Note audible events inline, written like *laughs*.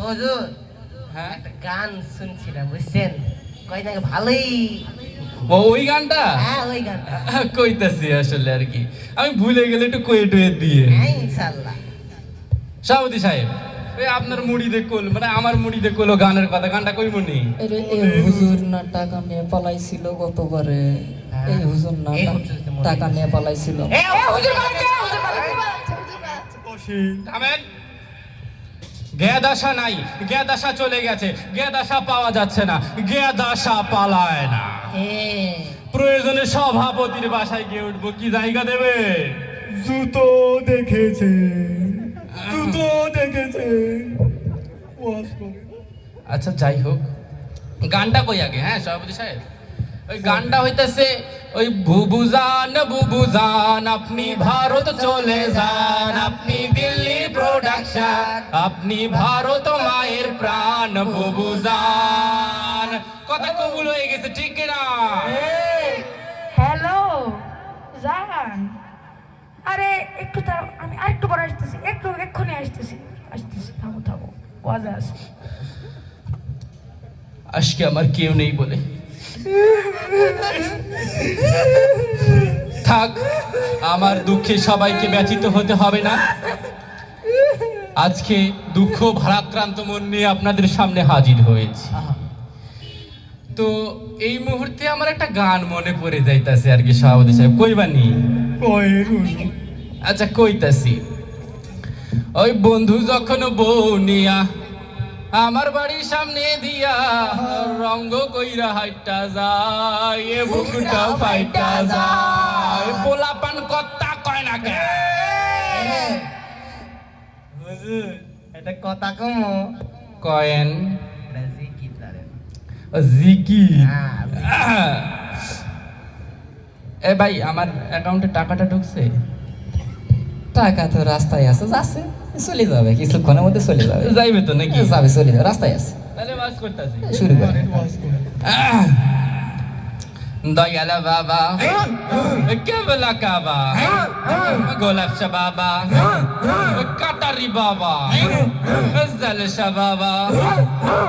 হুজুর হ্যাঁ? একটা গান শুনছিলাম বুঝছেন? কয়দিন আগে ভালোই। ও ওই গানটা? হ্যাঁ ওই গানটা। *laughs* কইতাছি আসলে আর কি। আমি ভুলে গেলে একটু কয়ে টয়ে দিয়ে। হ্যাঁ সাউদি সাহেব ওই আপনার মুড়ি দেখল মানে আমার মুড়ি দেখল গানের কথা গানটা কই মনি আরে এই হুজুর না টাকা নিয়ে পালাইছিল গতবারে। এই হুজুর না টাকা নিয়ে পালাইছিল। এ, হুজুর হুজুর গেদাসা নাই গেদাসা চলে গেছে গেদাসা পাওয়া যাচ্ছে না গেদাসা পালায় না। প্রয়োজনে সভাপতির বাসায় গিয়ে উঠবো কি জায়গা দেবে? জুতো দেখেছে জুতো দেখেছে। আচ্ছা যাই হোক। গানটা কই আগে হ্যাঁ সভাপতি সাহেব? ওই গানটা হইতেছে ওই বুবুজান বুবুজান আপনি ভারত চলে যান আপনি আপনি ভারত মায়ের প্রাণ বুবুজান কথা কবুল হয়ে গেছে ঠিক না হ্যালো জান। আরে একটু তার আমি আরেকটু পরে আসতেছি একটু এক্ষুনি আসতেছি। আসতেছি থামো থামো ওয়াজ আছে। আজকে আমার কেউ নেই বলে। থাক আমার দুঃখে সবাইকে ব্যথিত হতে হবে না। আজকে দুঃখ ভারাক্রান্ত মন নিয়ে আপনাদের সামনে হাজির হয়েছি। তো এই মুহূর্তে আমার একটা গান মনে পড়ে যাইতাছে আর কি সভাপতি সাহেব। কইবানি আচ্ছা কইতাছি। ওই বন্ধু যখন বউ নিয়া আমার বাড়ির সামনে দিয়া রঙ্গ কইরা হাইটা যায় এ বুকুটাও ফাইটা যায়। পোলাপান কত্তা এটা কথা কমো। কয়েন। জিকি হ্যাঁ, এ ভাই আমার অ্যাকাউন্টে টাকাটা ঢুকছে? টাকা তো রাস্তায় আছে যাচ্ছে। চলে যাবে কিছুক্ষণের মধ্যে চলে যাবে। যাইবে তো নাকি? যাবে চলে যাবে রাস্তায় আছে। তাহলে বাস করতেছি। শুরু করে। দয়াল বাবা। কেবলা কাবা। গোলাপ বাবা। কাটারি বাবা জলসা বাবা